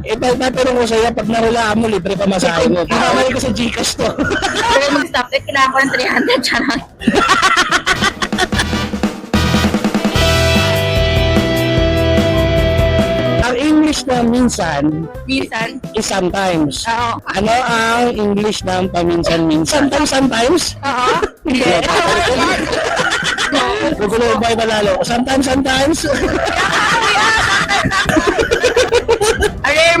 Eh, tatanong ko sa'yo, pag nahulaan mo, libre pa masahe mo. Pinamali ko sa Gcash to. Kaya mag-stop it, kailangan ko ng 300 charot. ang English na minsan Minsan. is sometimes. Oo. Ano ang English ng paminsan-minsan? Sometimes, sometimes? Oo. Hindi. Gugulo ba yung malalo? Sometimes, sometimes?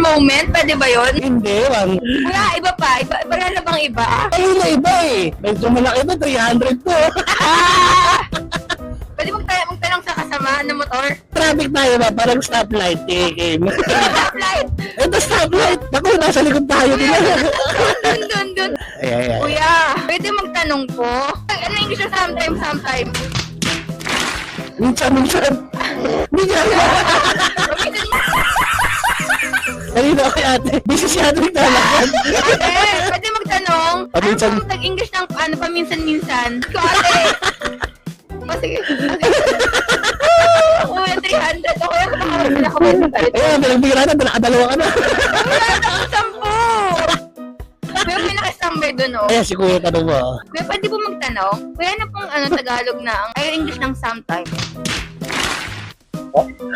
Moment, pwede ba yun? Hindi, wang. Wala, iba pa. Iba, wala na bang iba? Ayun na iba eh. Medyo malaki to, 300 to. Pwede magtanong, magtanong sa kasama ng motor? Traffic tayo ba? Parang stoplight. Eh, game. Stoplight! Ito stoplight. Naku, nasa likod tayo nila. dun, dun, dun. Ay, ay, ay. Kuya, pwede magtanong po? Ano English na sometimes, sometimes? Minsan, minsan. Minsan. Kanina kay ate. Busy si ate naglalakad. Ate, pwede magtanong? Ah, minsan- Ano bang english ng ano pa minsan-minsan? Ko ate. O sige. Kuya, 300. O kuya, kumakawin na ako. Ayun, pinagbigyan natin. Nakadalawa ka na. Wala na akong sampu. Kuya, pinaka-number dun, oh. Ayan, si kuya tanong mo. Kuya, pwede po magtanong? Kuya, ano pong ano, Tagalog ng, ay, English ng sometimes?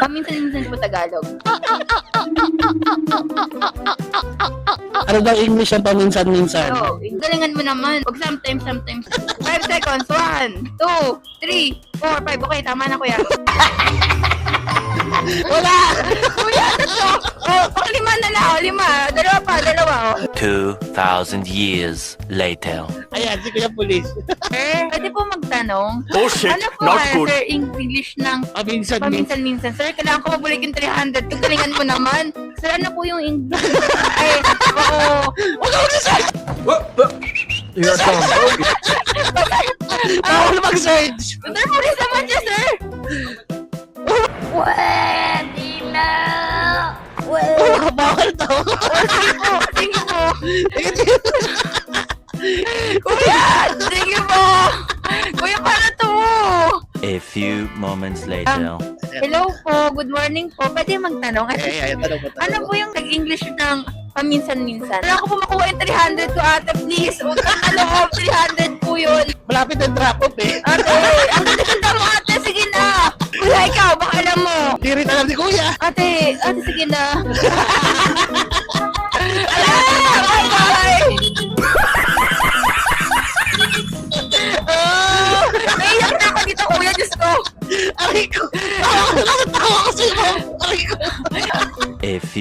Paminsan-minsan po Tagalog. Ano daw English ang paminsan-minsan? So, galingan mo naman. Pag sometimes, sometimes. 5 seconds. 1, 2, 3, 4, 5. Okay, tama na, kuya. Wala! Oh, pang lima na lang. Oh, lima. Dalawa pa, dalawa. Oh. 2,000 years later. Ayan, si kuya pulis. Sir, pwede po magtanong? Oh shit, Ano po not good. sir, English ng Paminsan-minsan. paminsan-minsan? Sir, kailangan ko mabalik yung 300. Kung galingan mo naman. Sir, ano po yung English? Ay, oo. Huwag ka mag-search! You're dumb. Bawal mag-search! Sir, pulis naman siya, sir. Pwede Bawal to. Sige po. Sige po. Kuya! Sige po! Kuya, paano to? A few moments later. Hello po, good morning po. Pwede magtanong? Ay, ay, tanong mo. Ano po yung nag-English ng paminsan-minsan? Wala ko po makuha yung 300 ko, ate, please. Huwag kang kaloob, 300 po yun. Malapit ang drop-off eh. Ate, ang ganda mo, ate, sige na. Kuya, ikaw, baka alam mo. Hindi rin alam ni kuya. Ate, ate, sige na.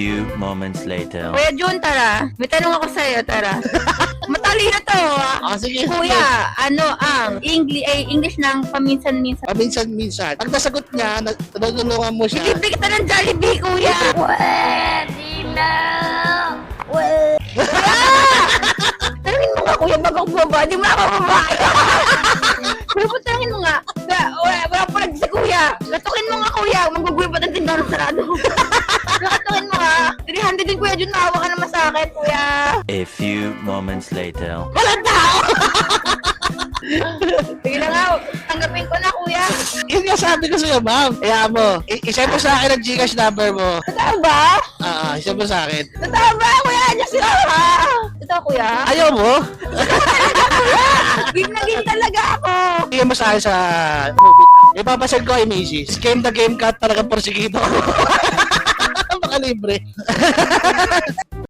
Few moments later. Kuya Jun, tara. May tanong ako sa'yo, tara. Matalino to, ah. Ah, sige. Kuya, ano ang English, ay, English ng paminsan-minsan? Paminsan-minsan. Pag nasagot niya, nat- tutulungan mo siya. Libre kita ng Jollibee, kuya! Pwede na! Pwede! Tanungin mo nga, kuya, bago baba. Di mo ako babae. 300 din, kuya. Jun, maawa ka naman sa akin, kuya. A few moments later. Walang tao! Sige na nga, tanggapin ko na, kuya. Yun nga sabi ko sa'yo, ma'am. Kaya mo, i- isa mo sa akin ang Gcash number mo. Totoo ba? Ah, ah, isa mo sa akin. Totoo ba, kuya? Diyos ko, ha? Totoo, kuya? Ayaw mo? Game na game talaga ako. Bigyan mo sa akin sa movie. Ipapasend ko kay Macy's. Game the game cut, talagang porsigido. nakalibre.